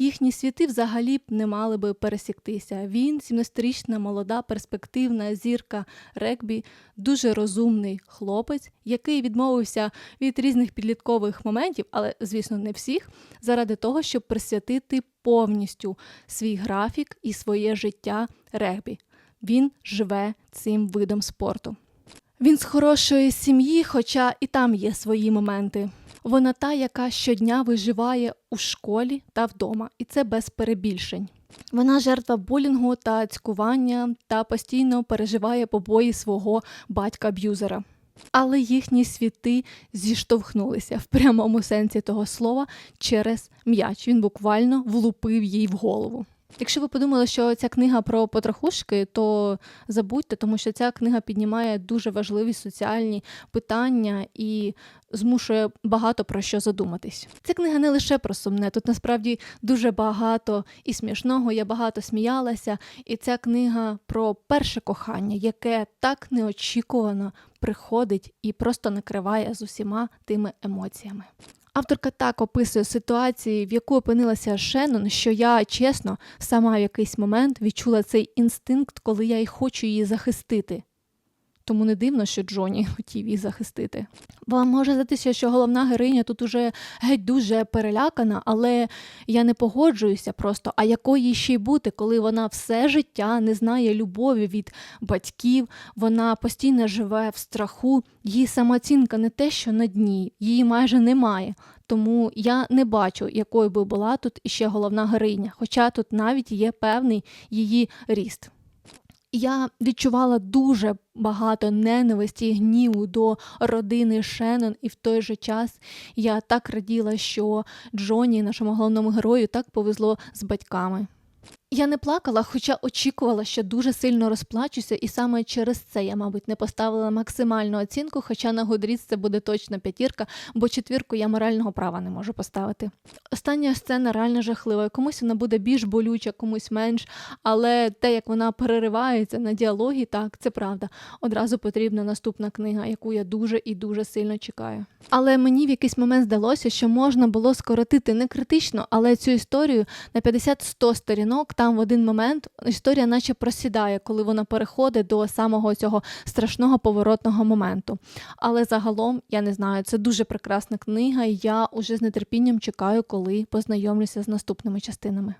їхні світи взагалі б не мали би пересіктися. Він 17-річна молода перспективна зірка регбі, дуже розумний хлопець, який відмовився від різних підліткових моментів, але звісно не всіх, заради того, щоб присвятити повністю свій графік і своє життя регбі. Він живе цим видом спорту. Він з хорошої сім'ї, хоча і там є свої моменти. Вона та, яка щодня виживає у школі та вдома, і це без перебільшень. Вона жертва булінгу та цькування та постійно переживає побої свого батька-б'юзера. Але їхні світи зіштовхнулися в прямому сенсі того слова через м'яч. Він буквально влупив їй в голову. Якщо ви подумали, що ця книга про потрохушки, то забудьте, тому що ця книга піднімає дуже важливі соціальні питання і змушує багато про що задуматись. Ця книга не лише про сумне, тут насправді дуже багато і смішного. Я багато сміялася, і ця книга про перше кохання, яке так неочікувано приходить і просто накриває з усіма тими емоціями. Авторка так описує ситуацію, в яку опинилася Шеннон, що я чесно сама в якийсь момент відчула цей інстинкт, коли я й хочу її захистити. Тому не дивно, що Джоні хотів її захистити. Вам може здатися, що головна героїня тут уже геть дуже перелякана, але я не погоджуюся просто. А якої ще й бути, коли вона все життя не знає любові від батьків, вона постійно живе в страху, її самооцінка не те, що на дні, її майже немає. Тому я не бачу, якою би була тут іще головна героїня, хоча тут навіть є певний її ріст. Я відчувала дуже багато ненависті і гніву до родини Шеннон, і в той же час я так раділа, що Джоні, нашому головному герою, так повезло з батьками. Я не плакала, хоча очікувала, що дуже сильно розплачуся, і саме через це я, мабуть, не поставила максимальну оцінку, хоча на Goodreads це буде точно п'ятірка, бо четвірку я морального права не можу поставити. Остання сцена реально жахлива. Комусь вона буде більш болюча, комусь менш, але те, як вона переривається на діалогі, так, це правда. Одразу потрібна наступна книга, яку я дуже і дуже сильно чекаю. Але мені в якийсь момент здалося, що можна було скоротити не критично, але цю історію на 50-100 сторінок там в один момент історія наче просідає, коли вона переходить до самого цього страшного поворотного моменту. Але загалом, я не знаю, це дуже прекрасна книга, і я уже з нетерпінням чекаю, коли познайомлюся з наступними частинами.